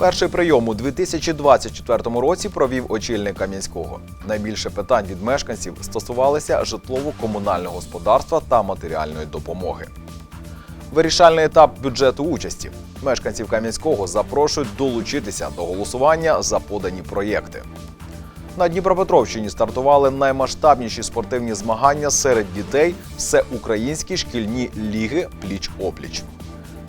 Перший прийом у 2024 році провів очільник Кам'янського. Найбільше питань від мешканців стосувалися житлово-комунального господарства та матеріальної допомоги. Вирішальний етап бюджету участі. Мешканців Кам'янського запрошують долучитися до голосування за подані проєкти. На Дніпропетровщині стартували наймасштабніші спортивні змагання серед дітей всеукраїнські шкільні ліги пліч-опліч.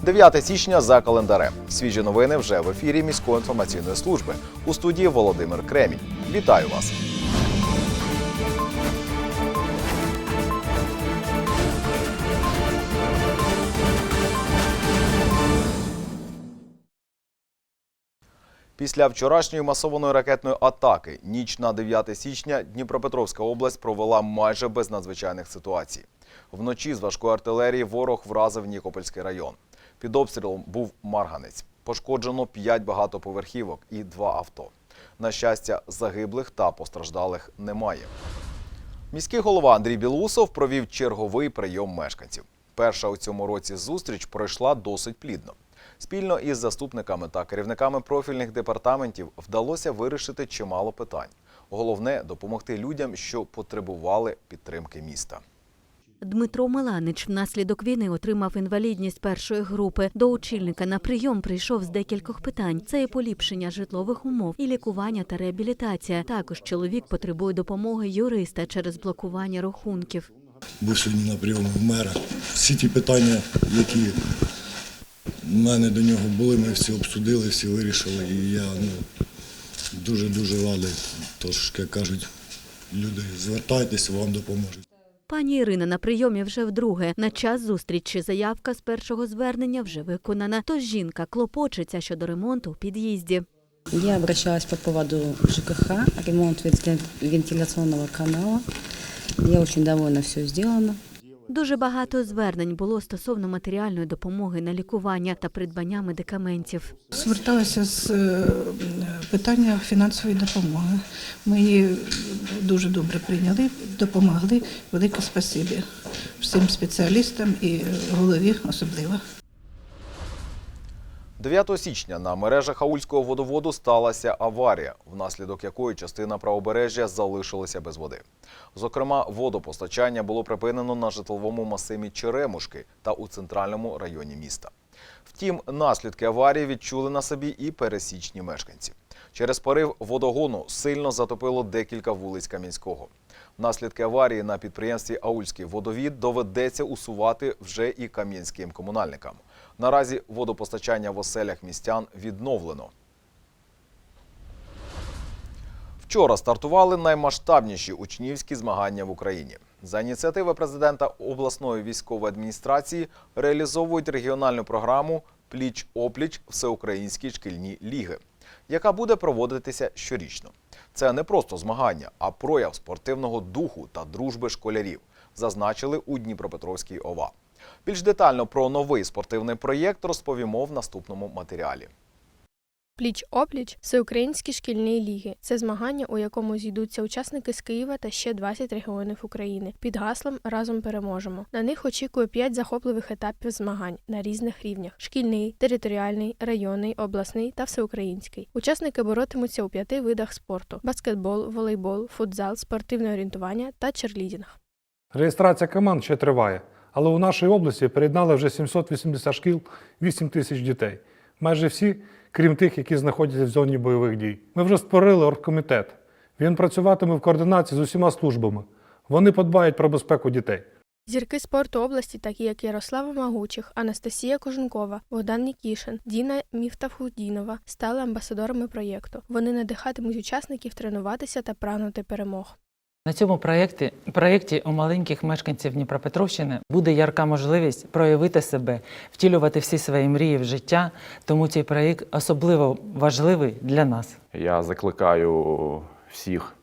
9 січня за календарем. Свіжі новини вже в ефірі міської інформаційної служби у студії Володимир Кремінь. Вітаю вас! Після вчорашньої масованої ракетної атаки ніч на 9 січня Дніпропетровська область провела майже без надзвичайних ситуацій. Вночі з важкої артилерії ворог вразив Нікопольський район. Під обстрілом був Марганець. Пошкоджено 5 багатоповерхівок і 2 авто. На щастя, загиблих та постраждалих немає. Міський голова Андрій Білоусов провів черговий прийом мешканців. Перша у цьому році зустріч пройшла досить плідно. Спільно із заступниками та керівниками профільних департаментів вдалося вирішити чимало питань. Головне допомогти людям, що потребували підтримки міста. Дмитро Меланич внаслідок війни отримав інвалідність першої групи. До очільника на прийом прийшов з декількох питань: це і поліпшення житлових умов, і лікування та реабілітація. Також чоловік потребує допомоги юриста через блокування рахунків. був сьогодні на прийомі в мера. Всі ті питання, які в мене до нього були, ми всі обсудили, всі вирішили. І я ну, дуже-дуже радий. Тож, як кажуть, люди, звертайтеся, вам допоможуть. Пані Ірина на прийомі вже вдруге. На час зустрічі заявка з першого звернення вже виконана. Тож жінка клопочеться щодо ремонту у під'їзді. Я обращалась по поводу ЖКХ, ремонт вентиляційного канала. Я очень довольна, все сделано. Дуже багато звернень було стосовно матеріальної допомоги на лікування та придбання медикаментів. Зверталася з е, питання фінансової допомоги. Ми її дуже добре прийняли, допомогли. Велике спасибі всім спеціалістам і голові особливо. 9 січня на мережах Аульського водоводу сталася аварія, внаслідок якої частина правобережжя залишилася без води. Зокрема, водопостачання було припинено на житловому масиві Черемушки та у центральному районі міста. Втім, наслідки аварії відчули на собі і пересічні мешканці. Через порив водогону сильно затопило декілька вулиць Кам'янського. Наслідки аварії на підприємстві Аульський водовід доведеться усувати вже і кам'янським комунальникам. Наразі водопостачання в оселях містян відновлено. Вчора стартували наймасштабніші учнівські змагання в Україні. За ініціативи президента обласної військової адміністрації реалізовують регіональну програму Пліч-опліч всеукраїнські шкільні ліги, яка буде проводитися щорічно. Це не просто змагання, а прояв спортивного духу та дружби школярів, зазначили у Дніпропетровській ОВА. Більш детально про новий спортивний проєкт розповімо в наступному матеріалі. Пліч-опліч всеукраїнські шкільні ліги. Це змагання, у якому зійдуться учасники з Києва та ще 20 регіонів України під гаслом Разом переможемо. На них очікує 5 захопливих етапів змагань на різних рівнях: шкільний, територіальний, районний, обласний та всеукраїнський. Учасники боротимуться у п'яти видах спорту: баскетбол, волейбол, футзал, спортивне орієнтування та черлідінг. Реєстрація команд ще триває, але у нашій області приєднали вже 780 шкіл, 8 тисяч дітей. Майже всі, крім тих, які знаходяться в зоні бойових дій. Ми вже створили оргкомітет. Він працюватиме в координації з усіма службами. Вони подбають про безпеку дітей. Зірки спорту області, такі як Ярослава Магучих, Анастасія Коженкова, Богдан Нікішин, Діна Міфтахудінова, стали амбасадорами проєкту. Вони надихатимуть учасників тренуватися та прагнути перемог. На цьому проєкті, проєкті у маленьких мешканців Дніпропетровщини буде ярка можливість проявити себе, втілювати всі свої мрії в життя, тому цей проєкт особливо важливий для нас. Я закликаю всіх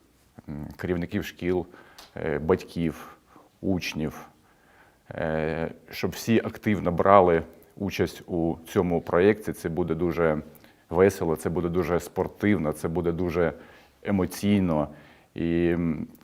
керівників шкіл, е, батьків, учнів, е, щоб всі активно брали участь у цьому проєкті. Це буде дуже весело, це буде дуже спортивно, це буде дуже емоційно. І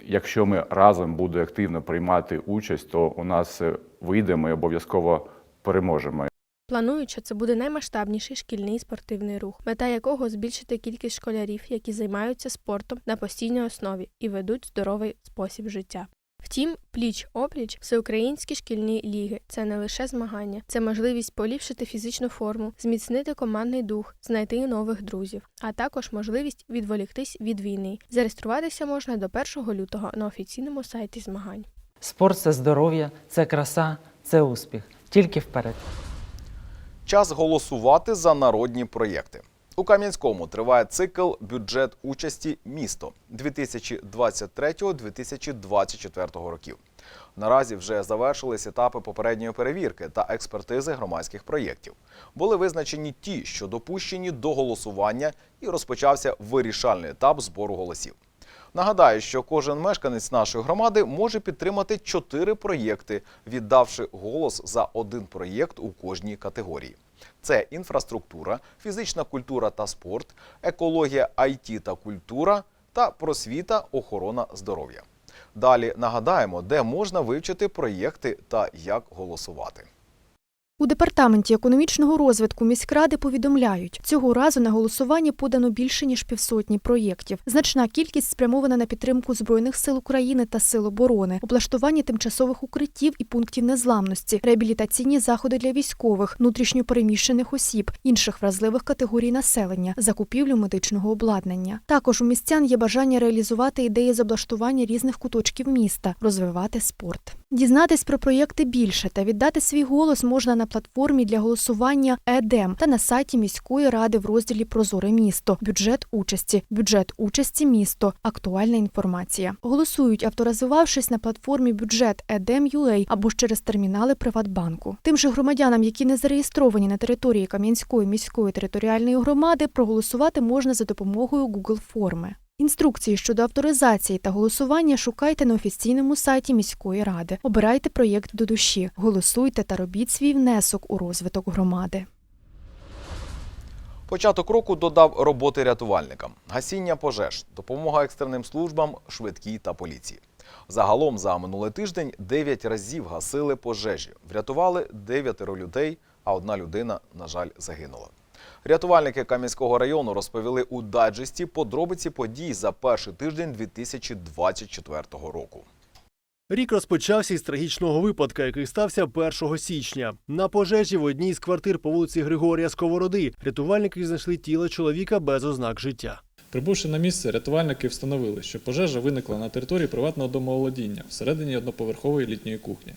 якщо ми разом будемо активно приймати участь, то у нас е, вийде, ми обов'язково переможемо. Планують, що це буде наймасштабніший шкільний спортивний рух, мета якого збільшити кількість школярів, які займаються спортом на постійній основі і ведуть здоровий спосіб життя. Втім, пліч опліч всеукраїнські шкільні ліги це не лише змагання, це можливість поліпшити фізичну форму, зміцнити командний дух, знайти нових друзів, а також можливість відволіктись від війни. Зареєструватися можна до 1 лютого на офіційному сайті змагань. Спорт це здоров'я, це краса, це успіх. Тільки вперед. Час голосувати за народні проєкти. У Кам'янському триває цикл бюджет участі місто 2023-2024 років. Наразі вже завершились етапи попередньої перевірки та експертизи громадських проєктів. Були визначені ті, що допущені до голосування, і розпочався вирішальний етап збору голосів. Нагадаю, що кожен мешканець нашої громади може підтримати чотири проєкти, віддавши голос за один проєкт у кожній категорії. Це інфраструктура, фізична культура та спорт, екологія, IT та культура та просвіта, охорона здоров'я. Далі нагадаємо, де можна вивчити проєкти та як голосувати. У департаменті економічного розвитку міськради повідомляють, цього разу на голосування подано більше ніж півсотні проєктів. Значна кількість спрямована на підтримку збройних сил України та сил оборони, облаштування тимчасових укриттів і пунктів незламності, реабілітаційні заходи для військових, внутрішньо переміщених осіб, інших вразливих категорій населення, закупівлю медичного обладнання. Також у містян є бажання реалізувати ідеї з облаштування різних куточків міста, розвивати спорт. Дізнатись про проєкти більше та віддати свій голос можна на платформі для голосування ЕДЕМ та на сайті міської ради в розділі Прозоре місто, бюджет участі, бюджет участі місто, актуальна інформація. Голосують, авторизувавшись на платформі бюджет EDEM.UA або ж через термінали Приватбанку. Тим же громадянам, які не зареєстровані на території Кам'янської міської територіальної громади, проголосувати можна за допомогою Google форми. Інструкції щодо авторизації та голосування шукайте на офіційному сайті міської ради. Обирайте проєкт до душі, голосуйте та робіть свій внесок у розвиток громади. Початок року додав роботи рятувальникам, гасіння пожеж, допомога екстреним службам, швидкій та поліції. Загалом за минулий тиждень 9 разів гасили пожежі, врятували 9 людей, а одна людина, на жаль, загинула. Рятувальники Кам'янського району розповіли у дайджесті подробиці подій за перший тиждень 2024 року. Рік розпочався із трагічного випадка, який стався 1 січня. На пожежі в одній з квартир по вулиці Григорія Сковороди рятувальники знайшли тіло чоловіка без ознак життя. Прибувши на місце, рятувальники встановили, що пожежа виникла на території приватного домоволодіння всередині одноповерхової літньої кухні.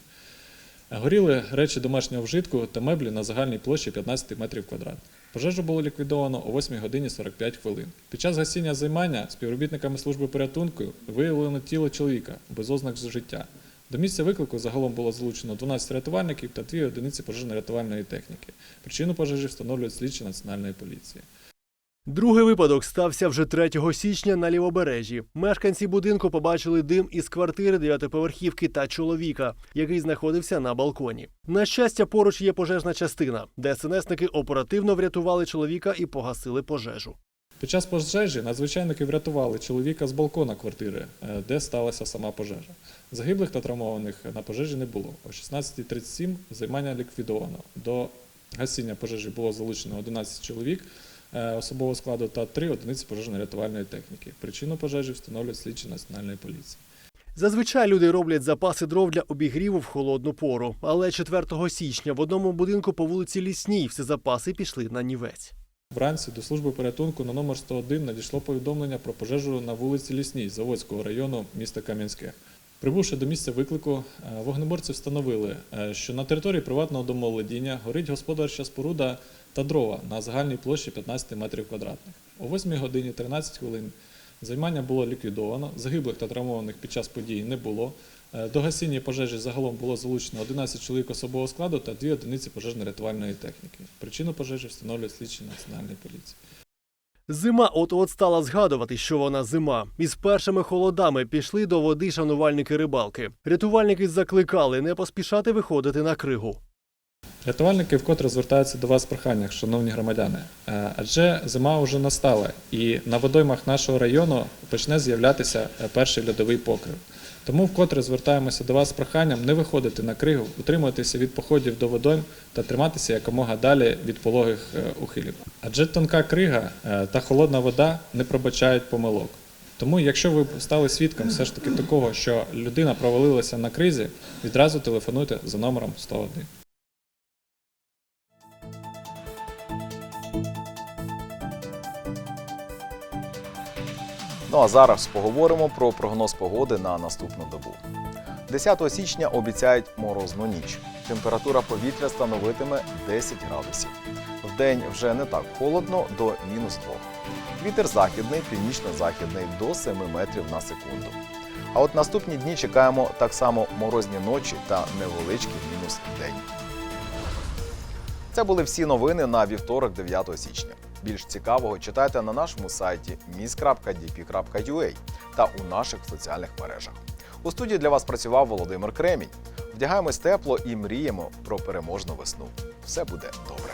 Горіли речі домашнього вжитку та меблі на загальній площі 15 метрів квадратних. Пожежу було ліквідовано о 8 годині 45 хвилин. Під час гасіння займання співробітниками служби порятунку виявлено тіло чоловіка без ознак життя. До місця виклику загалом було залучено 12 рятувальників та 2 одиниці пожежно-рятувальної техніки. Причину пожежі встановлюють слідчі Національної поліції. Другий випадок стався вже 3 січня на лівобережжі. Мешканці будинку побачили дим із квартири дев'ятиповерхівки та чоловіка, який знаходився на балконі. На щастя, поруч є пожежна частина, де СНСники оперативно врятували чоловіка і погасили пожежу. Під час пожежі надзвичайники врятували чоловіка з балкона квартири, е, де сталася сама пожежа. Загиблих та травмованих на пожежі не було. О 16.37 займання ліквідовано. До гасіння пожежі було залучено 11 чоловік особового складу та 3 одиниці пожежно-рятувальної техніки. Причину пожежі встановлюють слідчі Національної поліції. Зазвичай люди роблять запаси дров для обігріву в холодну пору. Але 4 січня в одному будинку по вулиці Лісній всі запаси пішли на нівець. Вранці до служби порятунку на номер 101 надійшло повідомлення про пожежу на вулиці Лісній Заводського району міста Кам'янське. Прибувши до місця виклику, е, вогнеборці встановили, е, що на території приватного домоволодіння горить господарча споруда та дрова на загальній площі 15 метрів квадратних. О 8 годині 13 хвилин займання було ліквідовано, загиблих та травмованих під час події не було. Е, До гасіння пожежі загалом було залучено 11 чоловік особового складу та 2 одиниці пожежно-рятувальної техніки. Причину пожежі встановлюють слідчі Національної поліції. Зима от-от стала згадувати, що вона зима. Із першими холодами пішли до води шанувальники рибалки. Рятувальники закликали не поспішати виходити на кригу. Рятувальники вкотре звертаються до вас з проханням, шановні громадяни. Е, Адже зима вже настала, і на водоймах нашого району почне з'являтися е, перший льодовий покрив. Тому вкотре звертаємося до вас з проханням не виходити на кригу, утримуватися від походів до водойм та триматися якомога далі від пологих е, ухилів. Адже тонка крига та холодна вода не пробачають помилок. Тому, якщо ви стали свідком все ж таки такого, що людина провалилася на кризі, відразу телефонуйте за номером 101. Ну а зараз поговоримо про прогноз погоди на наступну добу. 10 січня обіцяють морозну ніч. Температура повітря становитиме 10 градусів. Вдень вже не так холодно до мінус 2. Вітер західний, північно-західний до 7 метрів на секунду. А от наступні дні чекаємо так само морозні ночі та невеличкий мінус день. Це були всі новини на вівторок, 9 січня. Більш цікавого читайте на нашому сайті mis.dp.ua та у наших соціальних мережах. У студії для вас працював Володимир Кремінь. Вдягаємось тепло і мріємо про переможну весну. Все буде добре.